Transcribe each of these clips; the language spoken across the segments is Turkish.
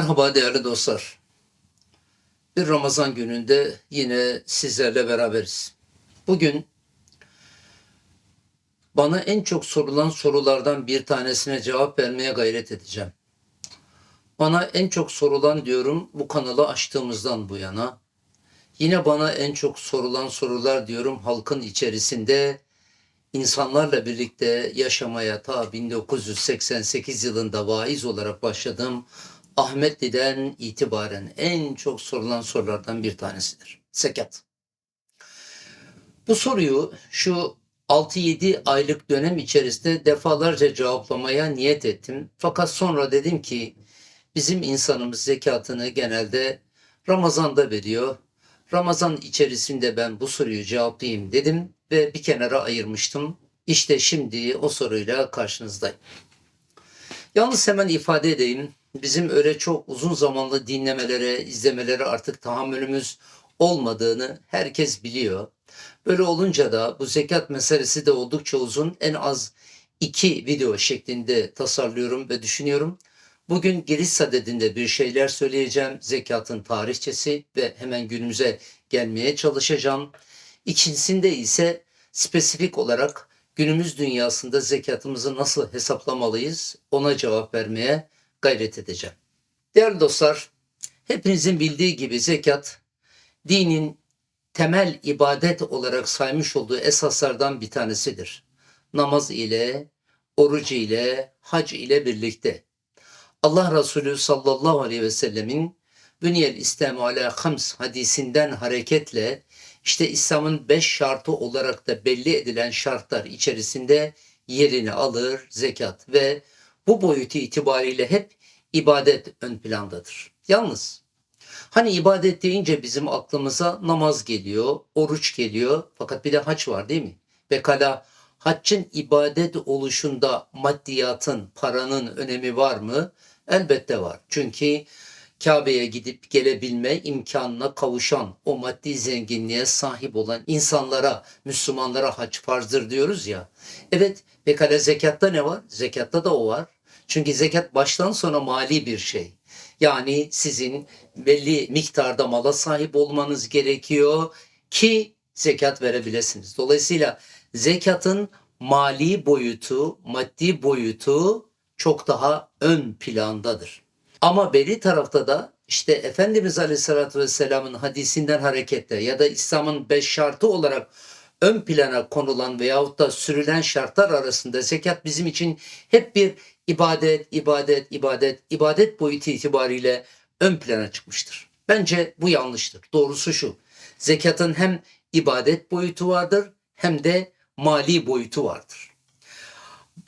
Merhaba değerli dostlar. Bir Ramazan gününde yine sizlerle beraberiz. Bugün bana en çok sorulan sorulardan bir tanesine cevap vermeye gayret edeceğim. Bana en çok sorulan diyorum bu kanalı açtığımızdan bu yana. Yine bana en çok sorulan sorular diyorum halkın içerisinde insanlarla birlikte yaşamaya ta 1988 yılında vaiz olarak başladım. Ahmetli'den itibaren en çok sorulan sorulardan bir tanesidir. Zekat. Bu soruyu şu 6-7 aylık dönem içerisinde defalarca cevaplamaya niyet ettim. Fakat sonra dedim ki bizim insanımız zekatını genelde Ramazan'da veriyor. Ramazan içerisinde ben bu soruyu cevaplayayım dedim ve bir kenara ayırmıştım. İşte şimdi o soruyla karşınızdayım. Yalnız hemen ifade edeyim. Bizim öyle çok uzun zamanlı dinlemelere, izlemelere artık tahammülümüz olmadığını herkes biliyor. Böyle olunca da bu zekat meselesi de oldukça uzun. En az iki video şeklinde tasarlıyorum ve düşünüyorum. Bugün giriş sadedinde bir şeyler söyleyeceğim. Zekatın tarihçesi ve hemen günümüze gelmeye çalışacağım. İkincisinde ise spesifik olarak günümüz dünyasında zekatımızı nasıl hesaplamalıyız ona cevap vermeye gayret edeceğim. Değerli dostlar, hepinizin bildiği gibi zekat dinin temel ibadet olarak saymış olduğu esaslardan bir tanesidir. Namaz ile, oruç ile, hac ile birlikte. Allah Resulü sallallahu aleyhi ve sellemin Bünyel İslam ala hams hadisinden hareketle işte İslam'ın beş şartı olarak da belli edilen şartlar içerisinde yerini alır zekat ve bu boyutu itibariyle hep ibadet ön plandadır. Yalnız hani ibadet deyince bizim aklımıza namaz geliyor, oruç geliyor fakat bir de haç var değil mi? Pekala haccın ibadet oluşunda maddiyatın, paranın önemi var mı? Elbette var. Çünkü Kabe'ye gidip gelebilme imkanına kavuşan, o maddi zenginliğe sahip olan insanlara, Müslümanlara hac farzdır diyoruz ya. Evet, pekala zekatta ne var? Zekatta da o var. Çünkü zekat baştan sona mali bir şey. Yani sizin belli miktarda mala sahip olmanız gerekiyor ki zekat verebilirsiniz. Dolayısıyla zekatın mali boyutu, maddi boyutu çok daha ön plandadır. Ama beri tarafta da işte Efendimiz Aleyhisselatü Vesselam'ın hadisinden hareketle ya da İslam'ın beş şartı olarak ön plana konulan veyahut da sürülen şartlar arasında zekat bizim için hep bir ibadet, ibadet, ibadet, ibadet boyutu itibariyle ön plana çıkmıştır. Bence bu yanlıştır. Doğrusu şu. Zekatın hem ibadet boyutu vardır hem de mali boyutu vardır.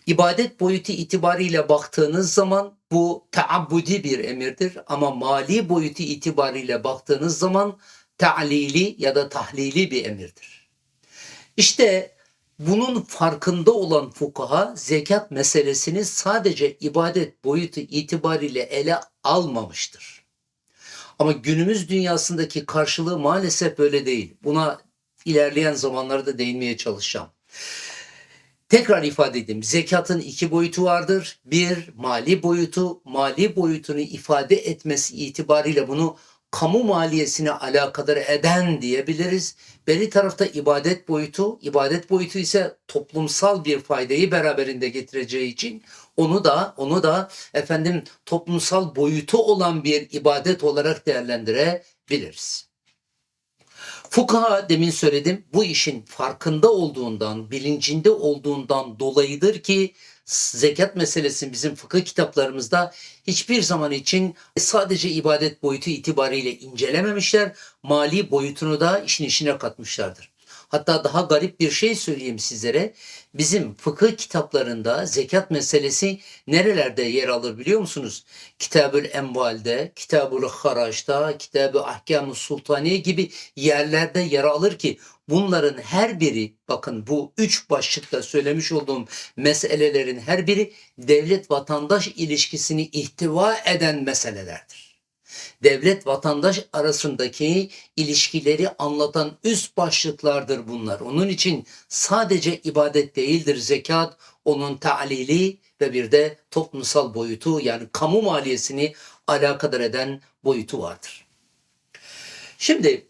İbadet boyutu itibariyle baktığınız zaman bu taabbudi bir emirdir ama mali boyutu itibariyle baktığınız zaman ta'lili ya da tahlili bir emirdir. İşte bunun farkında olan fukaha zekat meselesini sadece ibadet boyutu itibariyle ele almamıştır. Ama günümüz dünyasındaki karşılığı maalesef böyle değil. Buna ilerleyen zamanlarda değinmeye çalışacağım. Tekrar ifade edeyim. Zekatın iki boyutu vardır. Bir mali boyutu. Mali boyutunu ifade etmesi itibariyle bunu kamu maliyesine alakadar eden diyebiliriz. Beri tarafta ibadet boyutu. ibadet boyutu ise toplumsal bir faydayı beraberinde getireceği için onu da onu da efendim toplumsal boyutu olan bir ibadet olarak değerlendirebiliriz. Fukaha demin söyledim bu işin farkında olduğundan, bilincinde olduğundan dolayıdır ki zekat meselesini bizim fıkıh kitaplarımızda hiçbir zaman için sadece ibadet boyutu itibariyle incelememişler, mali boyutunu da işin içine katmışlardır. Hatta daha garip bir şey söyleyeyim sizlere. Bizim fıkıh kitaplarında zekat meselesi nerelerde yer alır biliyor musunuz? Kitabül Enval'de, Kitabül Haraç'ta, Kitabı Ahkam-ı Sultaniye gibi yerlerde yer alır ki bunların her biri bakın bu üç başlıkta söylemiş olduğum meselelerin her biri devlet vatandaş ilişkisini ihtiva eden meselelerdir devlet vatandaş arasındaki ilişkileri anlatan üst başlıklardır bunlar. Onun için sadece ibadet değildir zekat, onun ta'lili ve bir de toplumsal boyutu yani kamu maliyesini alakadar eden boyutu vardır. Şimdi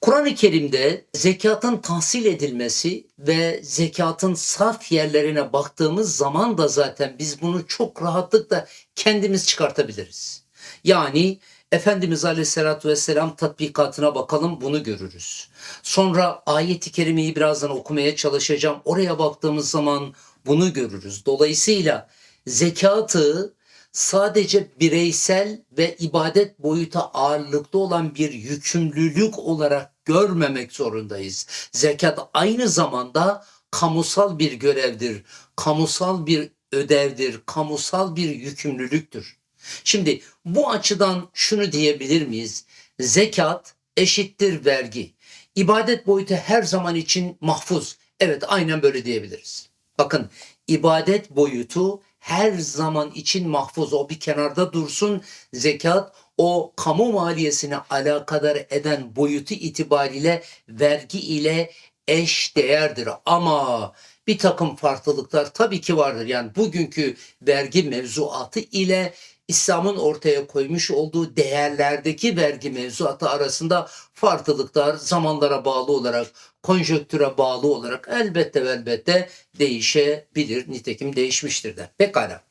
Kur'an-ı Kerim'de zekatın tahsil edilmesi ve zekatın sarf yerlerine baktığımız zaman da zaten biz bunu çok rahatlıkla kendimiz çıkartabiliriz. Yani Efendimiz Aleyhisselatü Vesselam tatbikatına bakalım bunu görürüz. Sonra ayeti kerimeyi birazdan okumaya çalışacağım. Oraya baktığımız zaman bunu görürüz. Dolayısıyla zekatı sadece bireysel ve ibadet boyuta ağırlıklı olan bir yükümlülük olarak görmemek zorundayız. Zekat aynı zamanda kamusal bir görevdir, kamusal bir ödevdir, kamusal bir yükümlülüktür. Şimdi bu açıdan şunu diyebilir miyiz? Zekat eşittir vergi. İbadet boyutu her zaman için mahfuz. Evet aynen böyle diyebiliriz. Bakın ibadet boyutu her zaman için mahfuz. O bir kenarda dursun. Zekat o kamu maliyesini alakadar eden boyutu itibariyle vergi ile eş değerdir. Ama bir takım farklılıklar tabii ki vardır. Yani bugünkü vergi mevzuatı ile İslam'ın ortaya koymuş olduğu değerlerdeki vergi mevzuatı arasında farklılıklar zamanlara bağlı olarak, konjöktüre bağlı olarak elbette ve elbette değişebilir. Nitekim değişmiştir de. Pekala.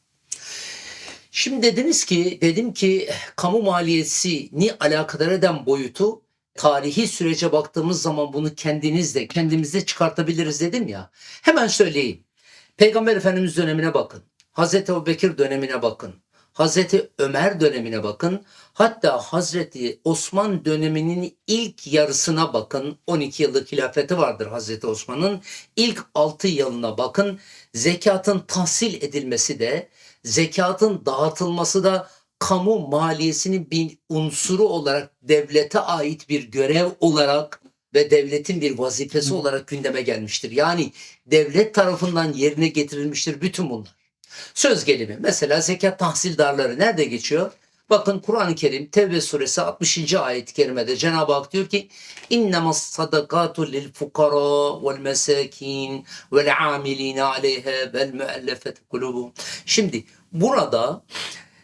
Şimdi dediniz ki, dedim ki kamu maliyesini alakadar eden boyutu tarihi sürece baktığımız zaman bunu kendinizde, kendimizde çıkartabiliriz dedim ya. Hemen söyleyeyim. Peygamber Efendimiz dönemine bakın. Hazreti Ebubekir dönemine bakın. Hazreti Ömer dönemine bakın. Hatta Hazreti Osman döneminin ilk yarısına bakın. 12 yıllık hilafeti vardır Hazreti Osman'ın. İlk 6 yılına bakın. Zekatın tahsil edilmesi de, zekatın dağıtılması da kamu maliyesinin bir unsuru olarak devlete ait bir görev olarak ve devletin bir vazifesi olarak gündeme gelmiştir. Yani devlet tarafından yerine getirilmiştir bütün bunlar. Söz gelimi mesela zekat tahsildarları nerede geçiyor? Bakın Kur'an-ı Kerim Tevbe suresi 60. ayet-i kerimede Cenab-ı Hak diyor ki vel mesakin vel amilina aleyha vel müellefet kulubu. Şimdi burada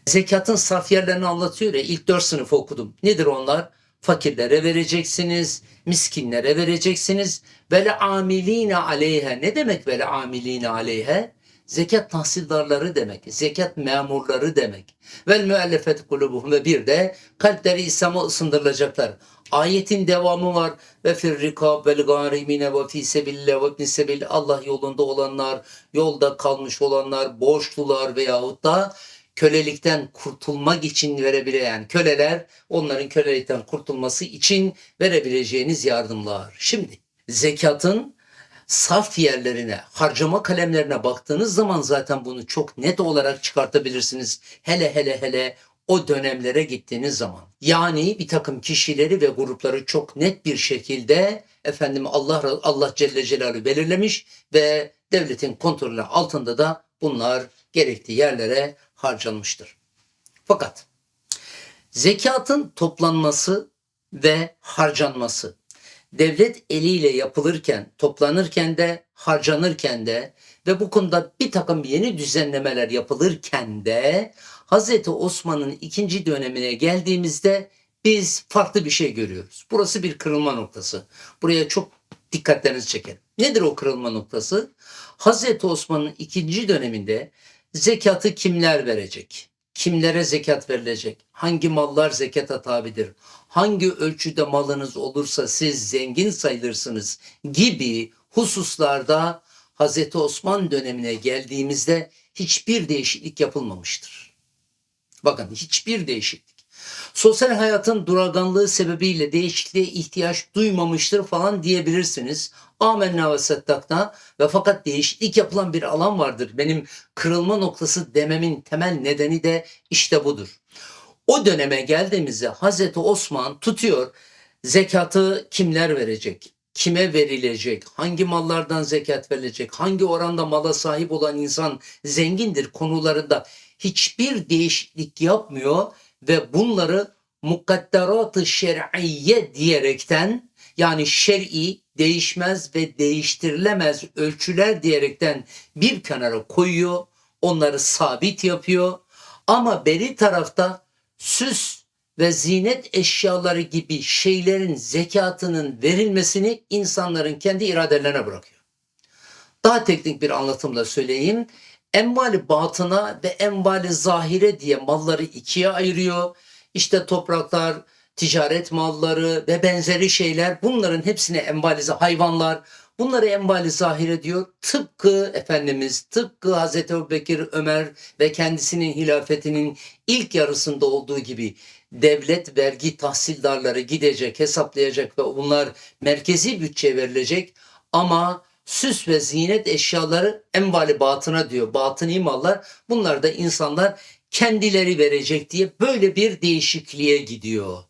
zekatın sarf yerlerini anlatıyor ya ilk dört sınıfı okudum. Nedir onlar? Fakirlere vereceksiniz, miskinlere vereceksiniz. Vel amiline aleyha. Ne demek vel amiline aleyha? Zekat tahsildarları demek, zekat memurları demek. Vel müellefet kulubuhum ve bir de kalpleri İslam'a ısındırılacaklar. Ayetin devamı var. Ve fir rikab vel garimine ve fi sebille ve ibn sebil Allah yolunda olanlar, yolda kalmış olanlar, borçlular veyahut da kölelikten kurtulmak için verebilen köleler onların kölelikten kurtulması için verebileceğiniz yardımlar. Şimdi zekatın saf yerlerine, harcama kalemlerine baktığınız zaman zaten bunu çok net olarak çıkartabilirsiniz. Hele hele hele o dönemlere gittiğiniz zaman. Yani bir takım kişileri ve grupları çok net bir şekilde efendim Allah Allah Celle Celaluhu belirlemiş ve devletin kontrolü altında da bunlar gerektiği yerlere harcanmıştır. Fakat zekatın toplanması ve harcanması devlet eliyle yapılırken, toplanırken de, harcanırken de ve bu konuda bir takım yeni düzenlemeler yapılırken de Hazreti Osman'ın ikinci dönemine geldiğimizde biz farklı bir şey görüyoruz. Burası bir kırılma noktası. Buraya çok dikkatlerinizi çekelim. Nedir o kırılma noktası? Hazreti Osman'ın ikinci döneminde zekatı kimler verecek? kimlere zekat verilecek, hangi mallar zekata tabidir, hangi ölçüde malınız olursa siz zengin sayılırsınız gibi hususlarda Hazreti Osman dönemine geldiğimizde hiçbir değişiklik yapılmamıştır. Bakın hiçbir değişiklik. Sosyal hayatın duraganlığı sebebiyle değişikliğe ihtiyaç duymamıştır falan diyebilirsiniz. Amenna ve ve fakat değişiklik yapılan bir alan vardır. Benim kırılma noktası dememin temel nedeni de işte budur. O döneme geldiğimizde Hazreti Osman tutuyor zekatı kimler verecek? Kime verilecek? Hangi mallardan zekat verilecek? Hangi oranda mala sahip olan insan zengindir konularında hiçbir değişiklik yapmıyor ve bunları mukadderat-ı şer'iyye diyerekten yani şer'i değişmez ve değiştirilemez ölçüler diyerekten bir kenara koyuyor. onları sabit yapıyor. Ama beri tarafta süs ve zinet eşyaları gibi şeylerin zekatının verilmesini insanların kendi iradelerine bırakıyor. Daha teknik bir anlatımla söyleyeyim. Envali batına ve envali zahire diye malları ikiye ayırıyor. İşte topraklar, ticaret malları ve benzeri şeyler bunların hepsine envali hayvanlar. Bunları envali zahire diyor. Tıpkı Efendimiz, tıpkı Hazreti Ebubekir, Ömer ve kendisinin hilafetinin ilk yarısında olduğu gibi devlet vergi tahsildarları gidecek, hesaplayacak ve bunlar merkezi bütçe verilecek. Ama süs ve zinet eşyaları envali batına diyor. Batıni mallar bunlar da insanlar kendileri verecek diye böyle bir değişikliğe gidiyor.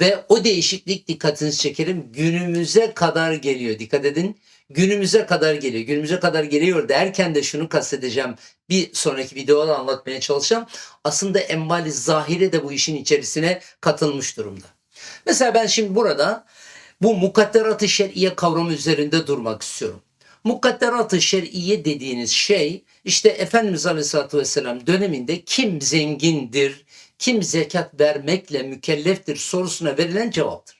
Ve o değişiklik dikkatinizi çekerim günümüze kadar geliyor. Dikkat edin günümüze kadar geliyor. Günümüze kadar geliyor derken de şunu kastedeceğim. Bir sonraki videoda anlatmaya çalışacağım. Aslında envali zahire de bu işin içerisine katılmış durumda. Mesela ben şimdi burada bu mukadderat-ı şer'iye kavramı üzerinde durmak istiyorum. Mukadderat-ı şer'iye dediğiniz şey işte Efendimiz Aleyhisselatü Vesselam döneminde kim zengindir, kim zekat vermekle mükelleftir sorusuna verilen cevaptır.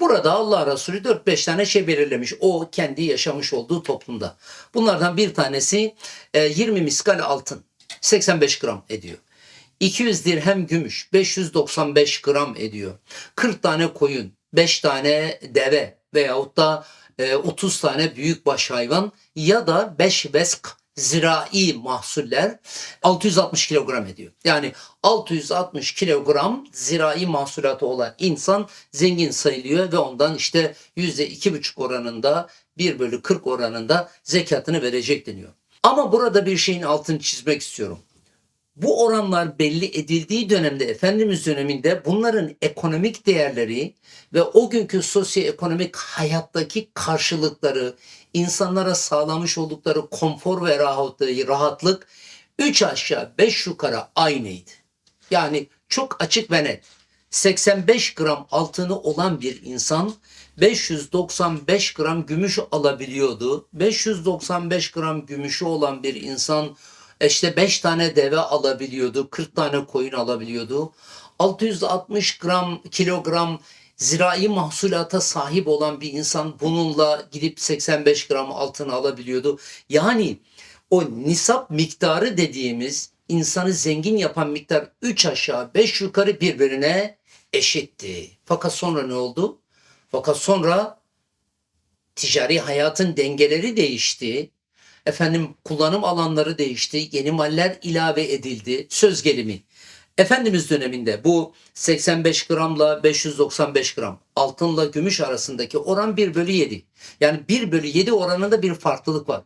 Burada Allah Resulü 4-5 tane şey belirlemiş. O kendi yaşamış olduğu toplumda. Bunlardan bir tanesi 20 miskal altın 85 gram ediyor. 200 dirhem gümüş 595 gram ediyor. 40 tane koyun, 5 tane deve veyahut da 30 tane büyük baş hayvan ya da 5 vesk zirai mahsuller 660 kilogram ediyor. Yani 660 kilogram zirai mahsulatı olan insan zengin sayılıyor ve ondan işte %2,5 oranında 1 bölü 40 oranında zekatını verecek deniyor. Ama burada bir şeyin altını çizmek istiyorum. Bu oranlar belli edildiği dönemde Efendimiz döneminde bunların ekonomik değerleri ve o günkü sosyoekonomik hayattaki karşılıkları, insanlara sağlamış oldukları konfor ve rahatlık 3 aşağı 5 yukarı aynıydı. Yani çok açık ve net. 85 gram altını olan bir insan 595 gram gümüş alabiliyordu. 595 gram gümüşü olan bir insan işte 5 tane deve alabiliyordu, 40 tane koyun alabiliyordu. 660 gram kilogram zirai mahsulata sahip olan bir insan bununla gidip 85 gram altın alabiliyordu. Yani o nisap miktarı dediğimiz insanı zengin yapan miktar 3 aşağı 5 yukarı birbirine eşitti. Fakat sonra ne oldu? Fakat sonra ticari hayatın dengeleri değişti. Efendim kullanım alanları değişti. Yeni maller ilave edildi. Söz gelimi. Efendimiz döneminde bu 85 gramla 595 gram altınla gümüş arasındaki oran 1 bölü 7. Yani 1 bölü 7 oranında bir farklılık var.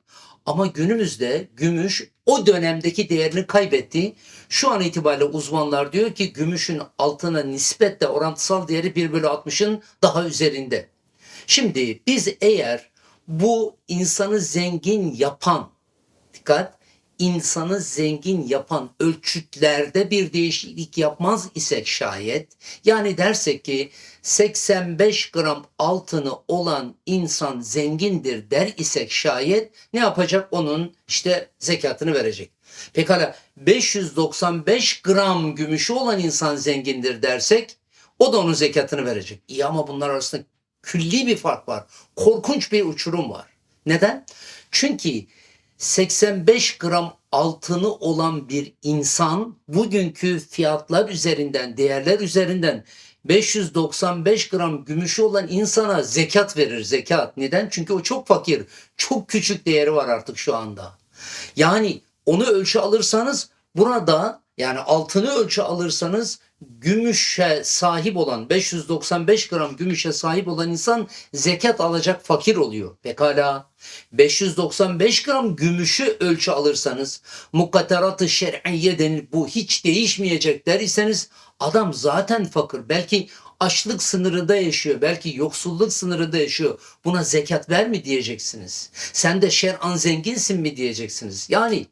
Ama günümüzde gümüş o dönemdeki değerini kaybetti. Şu an itibariyle uzmanlar diyor ki gümüşün altına nispetle orantısal değeri 1 bölü 60'ın daha üzerinde. Şimdi biz eğer bu insanı zengin yapan, dikkat, insanı zengin yapan ölçütlerde bir değişiklik yapmaz isek şayet, yani dersek ki 85 gram altını olan insan zengindir der isek şayet ne yapacak? Onun işte zekatını verecek. Pekala 595 gram gümüşü olan insan zengindir dersek o da onun zekatını verecek. İyi ama bunlar arasında külli bir fark var. Korkunç bir uçurum var. Neden? Çünkü 85 gram altını olan bir insan bugünkü fiyatlar üzerinden, değerler üzerinden 595 gram gümüşü olan insana zekat verir zekat. Neden? Çünkü o çok fakir. Çok küçük değeri var artık şu anda. Yani onu ölçü alırsanız burada yani altını ölçü alırsanız gümüşe sahip olan 595 gram gümüşe sahip olan insan zekat alacak fakir oluyor. Pekala 595 gram gümüşü ölçü alırsanız mukadderat-ı şer'iyye denir bu hiç değişmeyecek derseniz adam zaten fakir. Belki açlık sınırında yaşıyor. Belki yoksulluk sınırında yaşıyor. Buna zekat ver mi diyeceksiniz. Sen de şer'an zenginsin mi diyeceksiniz. Yani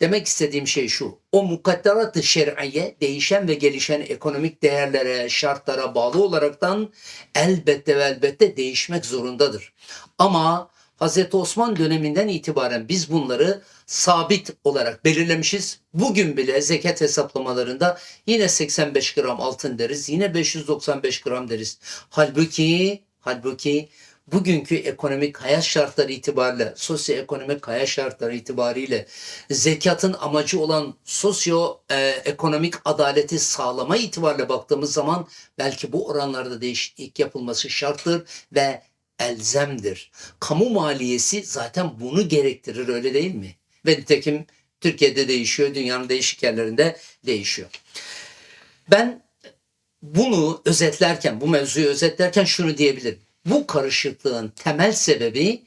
Demek istediğim şey şu. O mukadderat-ı şer'iye değişen ve gelişen ekonomik değerlere, şartlara bağlı olaraktan elbette ve elbette değişmek zorundadır. Ama Hazreti Osman döneminden itibaren biz bunları sabit olarak belirlemişiz. Bugün bile zekat hesaplamalarında yine 85 gram altın deriz, yine 595 gram deriz. Halbuki, halbuki bugünkü ekonomik hayat şartları itibariyle, sosyoekonomik hayat şartları itibariyle zekatın amacı olan sosyo e, adaleti sağlama itibariyle baktığımız zaman belki bu oranlarda değişiklik yapılması şarttır ve elzemdir. Kamu maliyesi zaten bunu gerektirir öyle değil mi? Ve nitekim Türkiye'de değişiyor, dünyanın değişik yerlerinde değişiyor. Ben bunu özetlerken, bu mevzuyu özetlerken şunu diyebilirim. Bu karışıklığın temel sebebi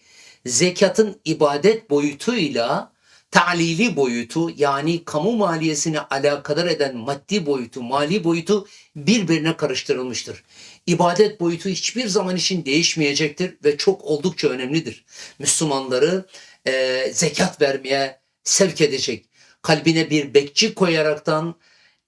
zekatın ibadet boyutuyla talili boyutu yani kamu maliyesini alakadar eden maddi boyutu, mali boyutu birbirine karıştırılmıştır. İbadet boyutu hiçbir zaman için değişmeyecektir ve çok oldukça önemlidir. Müslümanları e, zekat vermeye sevk edecek. Kalbine bir bekçi koyaraktan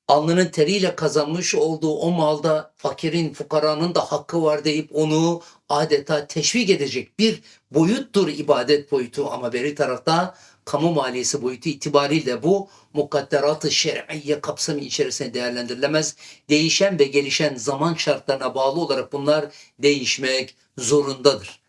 alnının teriyle kazanmış olduğu o malda fakirin, fukaranın da hakkı var deyip onu adeta teşvik edecek bir boyuttur ibadet boyutu ama beri tarafta kamu maliyesi boyutu itibariyle bu mukadderat-ı şer'iyye kapsamı içerisinde değerlendirilemez. Değişen ve gelişen zaman şartlarına bağlı olarak bunlar değişmek zorundadır.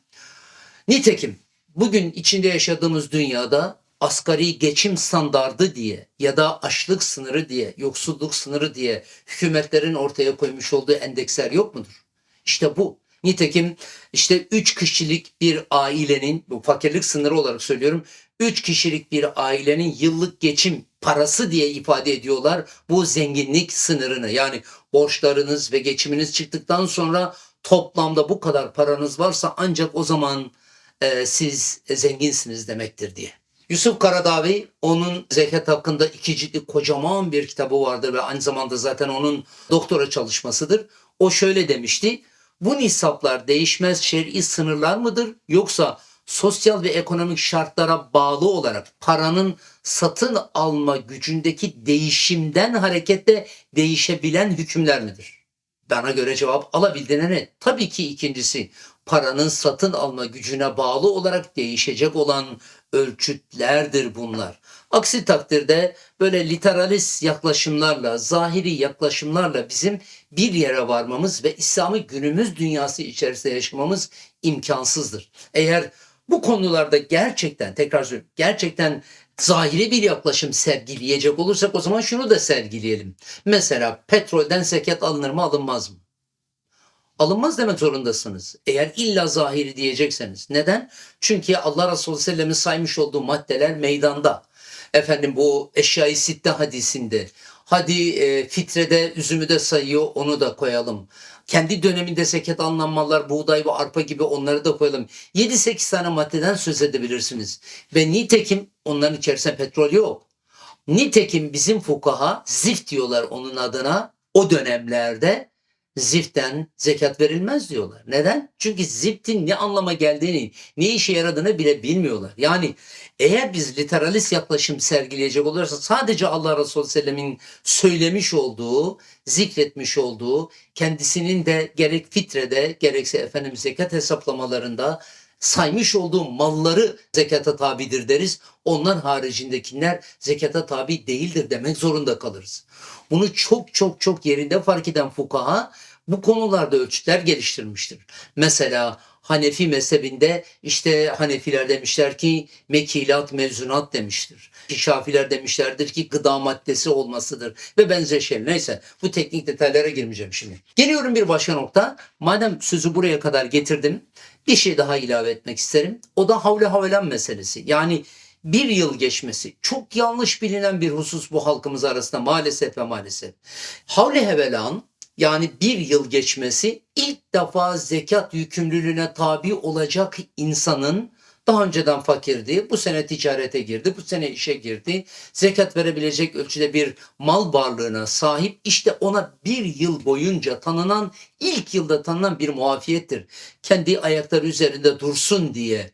Nitekim bugün içinde yaşadığımız dünyada asgari geçim standardı diye ya da açlık sınırı diye, yoksulluk sınırı diye hükümetlerin ortaya koymuş olduğu endeksler yok mudur? İşte bu. Nitekim işte 3 kişilik bir ailenin, bu fakirlik sınırı olarak söylüyorum, 3 kişilik bir ailenin yıllık geçim parası diye ifade ediyorlar bu zenginlik sınırını. Yani borçlarınız ve geçiminiz çıktıktan sonra toplamda bu kadar paranız varsa ancak o zaman e, siz zenginsiniz demektir diye. Yusuf Karadavi onun zekat hakkında iki ciltlik kocaman bir kitabı vardır ve aynı zamanda zaten onun doktora çalışmasıdır. O şöyle demişti. Bu nisaplar değişmez şer'i sınırlar mıdır yoksa sosyal ve ekonomik şartlara bağlı olarak paranın satın alma gücündeki değişimden hareketle değişebilen hükümler midir? Bana göre cevap alabildiğine ne? Tabii ki ikincisi paranın satın alma gücüne bağlı olarak değişecek olan ölçütlerdir bunlar. Aksi takdirde böyle literalist yaklaşımlarla, zahiri yaklaşımlarla bizim bir yere varmamız ve İslam'ı günümüz dünyası içerisinde yaşamamız imkansızdır. Eğer bu konularda gerçekten tekrar söylüyorum gerçekten zahiri bir yaklaşım sergileyecek olursak o zaman şunu da sergileyelim. Mesela petrolden zekat alınır mı alınmaz mı? Alınmaz demek zorundasınız. Eğer illa zahiri diyecekseniz. Neden? Çünkü Allah Resulü Sellem'in saymış olduğu maddeler meydanda. Efendim bu eşyayı sitte hadisinde. Hadi e, fitrede üzümü de sayıyor onu da koyalım. Kendi döneminde zekat anlanmalar, buğday ve arpa gibi onları da koyalım. 7-8 tane maddeden söz edebilirsiniz. Ve nitekim onların içerisinde petrol yok. Nitekim bizim fukaha zift diyorlar onun adına o dönemlerde ziften zekat verilmez diyorlar. Neden? Çünkü ziftin ne anlama geldiğini, ne işe yaradığını bile bilmiyorlar. Yani eğer biz literalist yaklaşım sergileyecek olursa sadece Allah Resulü Sellem'in söylemiş olduğu, zikretmiş olduğu, kendisinin de gerek fitrede gerekse efendim zekat hesaplamalarında saymış olduğu malları zekata tabidir deriz. Onlar haricindekiler zekata tabi değildir demek zorunda kalırız. Bunu çok çok çok yerinde fark eden fukaha bu konularda ölçütler geliştirmiştir. Mesela Hanefi mezhebinde işte Hanefiler demişler ki mekilat mevzunat demiştir. Şafiler demişlerdir ki gıda maddesi olmasıdır ve benzer şeyler. Neyse bu teknik detaylara girmeyeceğim şimdi. Geliyorum bir başka nokta. Madem sözü buraya kadar getirdim bir şey daha ilave etmek isterim. O da havle havelan meselesi. Yani bir yıl geçmesi çok yanlış bilinen bir husus bu halkımız arasında maalesef ve maalesef. Havle hevelan yani bir yıl geçmesi ilk defa zekat yükümlülüğüne tabi olacak insanın daha önceden fakirdi, bu sene ticarete girdi, bu sene işe girdi, zekat verebilecek ölçüde bir mal varlığına sahip, işte ona bir yıl boyunca tanınan, ilk yılda tanınan bir muafiyettir. Kendi ayakları üzerinde dursun diye.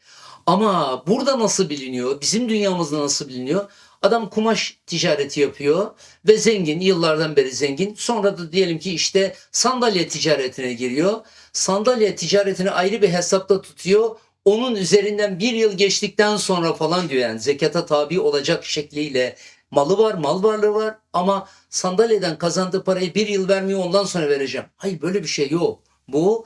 Ama burada nasıl biliniyor, bizim dünyamızda nasıl biliniyor? Adam kumaş ticareti yapıyor ve zengin, yıllardan beri zengin. Sonra da diyelim ki işte sandalye ticaretine giriyor. Sandalye ticaretini ayrı bir hesapta tutuyor. onun üzerinden bir yıl geçtikten sonra falan diyor yani zekata tabi olacak şekliyle malı var, mal varlığı var ama sandalyeden kazandığı parayı bir yıl vermiyor ondan sonra vereceğim. Hayır böyle bir şey yok. Bu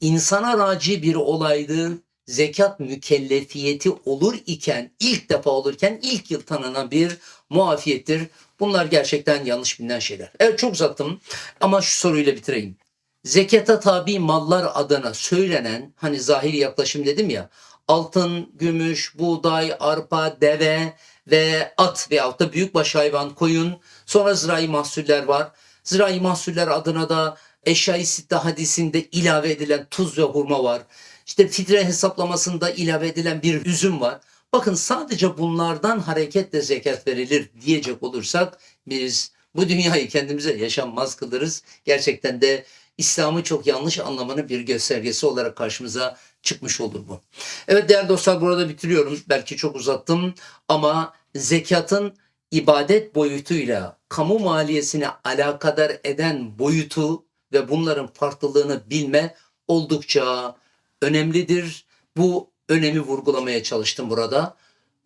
insana raci bir olaydı. Zekat mükellefiyeti olur iken, ilk defa olurken ilk yıl tanınan bir muafiyettir. Bunlar gerçekten yanlış bilinen şeyler. Evet çok uzattım ama şu soruyla bitireyim. Zekata tabi mallar adına söylenen hani zahiri yaklaşım dedim ya altın, gümüş, buğday, arpa, deve ve at veyahut da büyükbaş hayvan, koyun sonra zirai mahsuller var. Zirai mahsuller adına da Eşya-i Sitte hadisinde ilave edilen tuz ve hurma var. İşte fitre hesaplamasında ilave edilen bir üzüm var. Bakın sadece bunlardan hareketle zekat verilir diyecek olursak biz bu dünyayı kendimize yaşanmaz kılırız. Gerçekten de İslam'ı çok yanlış anlamanın bir göstergesi olarak karşımıza çıkmış olur bu. Evet değerli dostlar burada bitiriyorum. Belki çok uzattım ama zekatın ibadet boyutuyla kamu maliyesine alakadar eden boyutu ve bunların farklılığını bilme oldukça önemlidir. Bu önemi vurgulamaya çalıştım burada.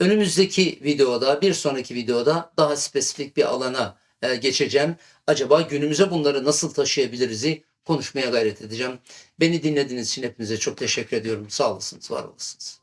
Önümüzdeki videoda, bir sonraki videoda daha spesifik bir alana e, geçeceğim. Acaba günümüze bunları nasıl taşıyabiliriz'i konuşmaya gayret edeceğim. Beni dinlediğiniz için hepinize çok teşekkür ediyorum. Sağ olasınız, var olasınız.